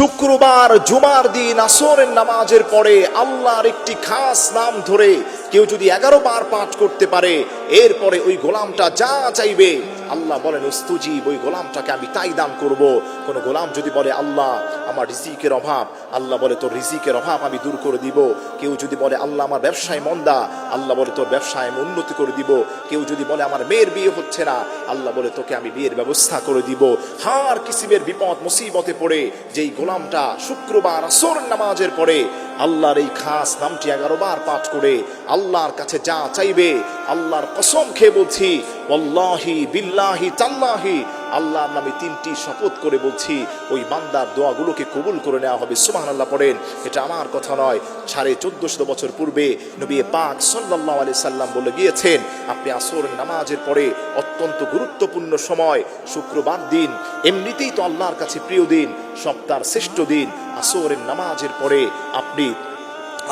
শুক্রবার জুমার দিন আসরের নামাজের পরে আল্লাহর একটি খাস নাম ধরে কেউ যদি এগারো বার পাঠ করতে পারে, এরপরে ওই গোলামটা যা চাইবে আল্লাহ বলেন, উস্তুজিব, ওই গোলামটাকে আমি তাই দান করব। কোন গোলাম যদি বলে, আল্লাহ, আমার রিজিকের অভাব। আল্লাহ বলে, তোর রিজিকের অভাব আমি দূর করে দিব। কেউ যদি বলে, আল্লাহ, আমার ব্যবসায় মন্দা। আল্লাহ বলে, তোর ব্যবসায় আমি উন্নতি করে দিব। কেউ যদি বলে, আমার মেয়ের বিয়ে হচ্ছে না। আল্লাহ বলে, তোকে আমি বিয়ের ব্যবস্থা করে দিব। হার কিসিমের বিপদ, মুসিবতে পড়ে, যেই গোলামটা শুক্রবার আসর নামাজের পরে আল্লাহর এই খাস নামটি এগারো বার পাঠ করে আল্লাহর কাছে যা চাইবে, আল্লাহর কসম খেয়ে বলছি অল্লাহি বিল্লাহি তাল্লাহি আল্লাহর নামে তিনটি শপথ করে বলছি, ওই বান্দার দোয়াগুলোকে কবুল করে নেওয়া হবে। সুবাহ আল্লাহ পড়েন, এটা আমার কথা নয়। সাড়ে চোদ্দশো বছর পূর্বে নবী পাক সাল্লাহ আলি সাল্লাম বলে গিয়েছেন, আপনি আসর নামাজের পরে অত্যন্ত গুরুত্বপূর্ণ সময়, শুক্রবার দিন, এমনিতেই তো আল্লাহর কাছে প্রিয় দিন, সপ্তাহের শ্রেষ্ঠ দিন, আসরের নামাজের পরে আপনি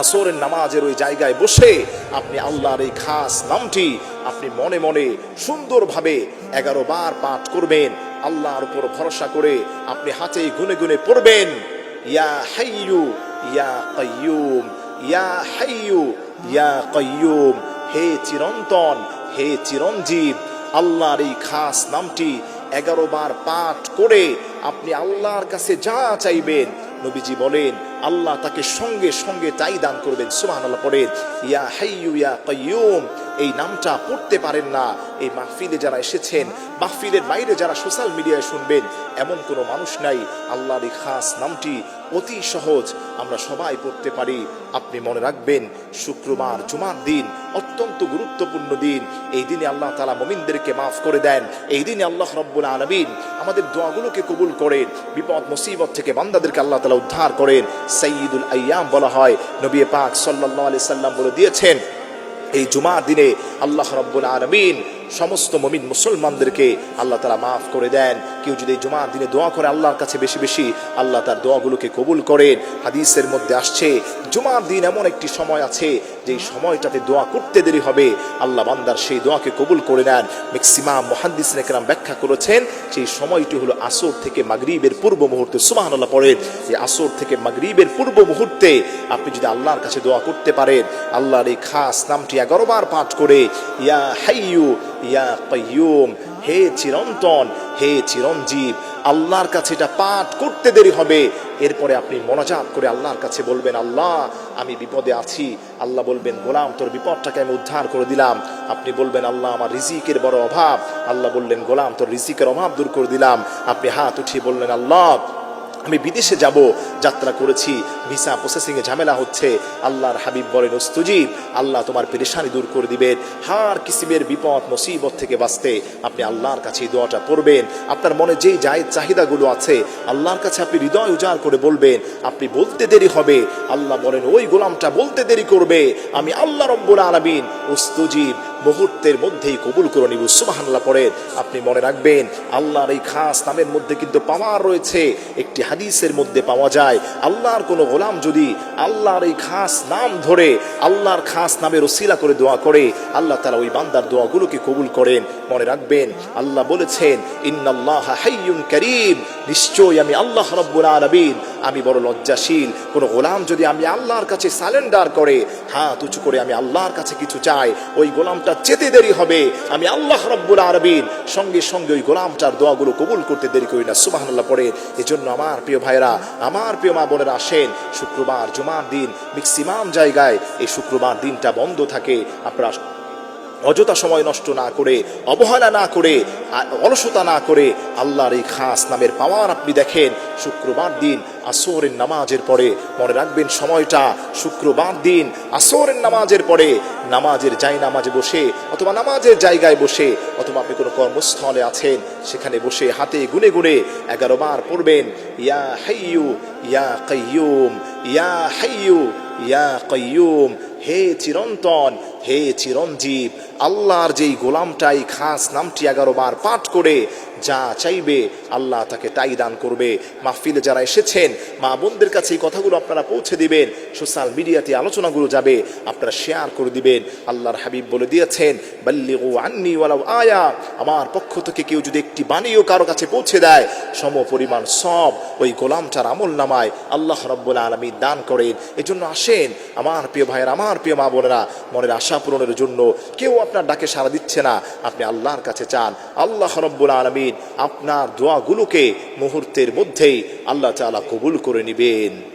আসরের নামাজের ওই জায়গায় বসে আপনি আল্লাহর এই খাস নামটি আপনি মনে মনে সুন্দরভাবে এগারো বার পাঠ করবেন, আল্লাহর উপর ভরসা করে আপনি হাতে গুনে গুনে পড়বেন। ইয়া হাইয়ু, ইয়া কাইয়ুম, ইয়া হাইয়ু, ইয়া কাইয়ুম। হে চিরন্তন, হে চিরঞ্জীব, আল্লাহর এই খাস নামটি এগারো বার পাঠ করে আপনি আল্লাহর কাছে যা চাইবেন, নবীজি বলেন আল্লাহ তাকে সঙ্গে সঙ্গে তাই দান করবেন। সুবাহ আল্লাহ পড়েন ইয়া হাইয়ু ইয়া কাইয়ুম। এই নামটা পড়তে পারেন না। এই মাহফিলে যারা এসেছেন, মাহফিলের বাইরে যারা সোশ্যাল মিডিয়ায় শুনবেন, এমন কোনো মানুষ নাই। আল্লাহর এই খাস নামটি অতি সহজ, আমরা সবাই পড়তে পারি। আপনি মনে রাখবেন, শুক্রবার, জুমার দিন অত্যন্ত গুরুত্বপূর্ণ দিন। এই দিনে আল্লাহ তালা মমিনদেরকে মাফ করে দেন। এই দিনে আল্লাহ রব্বুল আলমিন আমাদের দোয়াগুলোকে কবুল করেন। বিপদ, মুসিবত থেকে বান্দাদেরকে আল্লাহ তালা উদ্ধার করেন। সঈদুল আয়াম বলা হয়। নবী পাক সাল্লাহ আলি সাল্লাম বলে দিয়েছেন এই জুমার দিনে আল্লাহ রব্বুল আলমিন সমস্ত মমিন মুসলমানদেরকে আল্লাহ তালা মাফ করে দেন। কেউ যদি জুমার দিনে দোয়া করে আল্লাহর কাছে বেশি বেশি, আল্লাহ তার দোয়াগুলোকে কবুল করেন। হাদিসের মধ্যে আসছে, জুমার দিন এমন একটি সময় আছে যে সময়টাতে দোয়া করতে দেরি হবে। আল্লাহ বান্দার সেই দোয়াকে কবুল করে নেন। ম্যাক্সিমাম মহাদিস নেকরাম ব্যাখ্যা করেছেন, সেই সময়টি হলো আসর থেকে মাগরিবের পূর্ব মুহূর্তে। সুবাহ আল্লাহ পড়েন, যে আসর থেকে মাগরিবের পূর্ব মুহূর্তে আপনি যদি আল্লাহর কাছে দোয়া করতে পারেন, আল্লাহর এই খাস নামটি এগারো বার পাঠ করে, ইয়া হাইয়ু ইয়া কাইয়ুম, হে চিরন্তন, হে চিরঞ্জীব, আল্লাহর কাছে এটা পাঠ করতে দেরি হবে। এরপরে আপনি মনাজাত করে আল্লাহর কাছে বলবেন, আল্লাহ, আমি বিপদে আছি। আল্লাহ বলবেন, গোলাম, তোর বিপদটাকে আমি উদ্ধার করে দিলাম। আপনি বলবেন, আল্লাহ, আমার রিজিকের বড় অভাব। আল্লাহ বললেন, গোলাম, তোর রিজিকের অভাব দূর করে দিলাম। আপনি হাত উঠিয়ে বললেন, আল্লাহ আমি বিদেশে যাব, যাত্রা করেছি, ভিসা প্রসেসিংয়ে ঝামেলা হচ্ছে। আল্লাহর হাবিব বলেন উস্তুজিব আল্লাহ তোমার পেরেশানি দূর করে দিবেন। হার কিসিমের বিপদ, মুসিবত থেকে বাঁচতে আপনি আল্লাহর কাছে এই দোয়াটা পড়বেন। আপনার মনে যেই যায় চাহিদাগুলো আছে, আল্লাহর কাছে আপনি হৃদয় উজাড় করে বলবেন, আপনি বলতে দেরি হবে। আল্লাহ বলেন, ওই গোলামটা বলতে দেরি করবে। আমি আল্লাহ রব্বুল আলামিন উস্তুজিব মুহূর্তের মধ্যেই কবুল করে নিব। সুবাহান্লাহ পড়েন আপনি মনে রাখবেন, আল্লাহর এই খাস নামের মধ্যে কিন্তু পাওয়ার রয়েছে, একটি হাদিসের মধ্যে পাওয়া যায়, আল্লাহর কোনো গোলাম যদি আল্লাহর এই খাস নাম ধরে, আল্লাহর খাস নামের ওসিলা করে দোয়া করে, আল্লাহ তারা ওই বান্দার দোয়াগুলোকে কবুল করেন। মনে রাখবেন, আল্লাহ বলেছেন, ইন্নাল্লাহ হাইয়ুন করিম, নিশ্চয়ই আমি আল্লাহ রব্বুল আলামিন আমি বড় লজ্জাশীল। কোন গোলাম যদি আমি আল্লাহর কাছে সালেন্ডার করে, হাত উঁচু করে আমি আল্লাহর কাছে কিছু চাই, ওই গোলামটা যেতে দেরি হবে। আমি আল্লাহ রব্বুল আরবিন সঙ্গে সঙ্গে ওই গোলামটার দোয়াগুলো কবুল করতে দেরি করি না। সুবাহান্লাহ পড়ে। এজন্য আমার প্রিয় ভাইরা আমার প্রিয় মা বোনেরা আসেন, শুক্রবার জুমার দিন ম্যাক্সিমাম জায়গায় এই শুক্রবার দিনটা বন্ধ থাকে। আপনারা অযথা সময় নষ্ট না করে, অবহেলা না করে অলসতা না করে আল্লাহর এই খাস নামের পাওয়ার আপনি দেখেন। শুক্রবার দিন আসরের নামাজের পরে মনে রাখবেন সময়টা শুক্রবার দিন আসরের নামাজের পরে নামাজের যাই নামাজে বসে অথবা নামাজের জায়গায় বসে অথবা আপনি কোনো কর্মস্থলে আছেন, সেখানে বসে হাতে গুনে গুনে এগারো বার পড়বেন, ইয়া হাইয়ু, ইয়া কাইয়ুম, ইয়া হাইয়ু, ইয়া কাইয়ুম হে চিরন্তন, হে চিরঞ্জীব, আল্লাহর যেই গোলামটাই খাস নামটি এগারো বার পাঠ করে, যা চাইবে আল্লাহ তাকে তাই দান করবে। মাহফিলে যারা এসেছেন, মা বোনদের কাছে এই কথাগুলো আপনারা পৌঁছে দিবেন, সোশ্যাল মিডিয়াতে আলোচনাগুলো যাবে, আপনারা শেয়ার করে দিবেন। আল্লাহর হাবিব বলে দিয়েছেন, বাল্লিগু আন্নি ওয়ালাউ আয়া। আমার পক্ষ থেকে কেউ যদি একটি বাণীও কারও কাছে পৌঁছে দেয়, সম পরিমাণ সব ওই গোলামটার আমল নামায় আল্লাহ রব্বুল আলমী দান করেন। এজন্য আসেন, আমার প্রিয় ভাইয়ের, আমার প্রিয় মা বোনেরা, মনের আশা পূরণের জন্য কেউ আপনার ডাকে সাড়া দিচ্ছে না। আপনি আল্লাহর কাছে চান। আল্লাহ রব্বুল আলমিন আপনার দোয়াগুলোকে মুহূর্তের মধ্যেই আল্লাহ তালা কবুল করে নেবেন।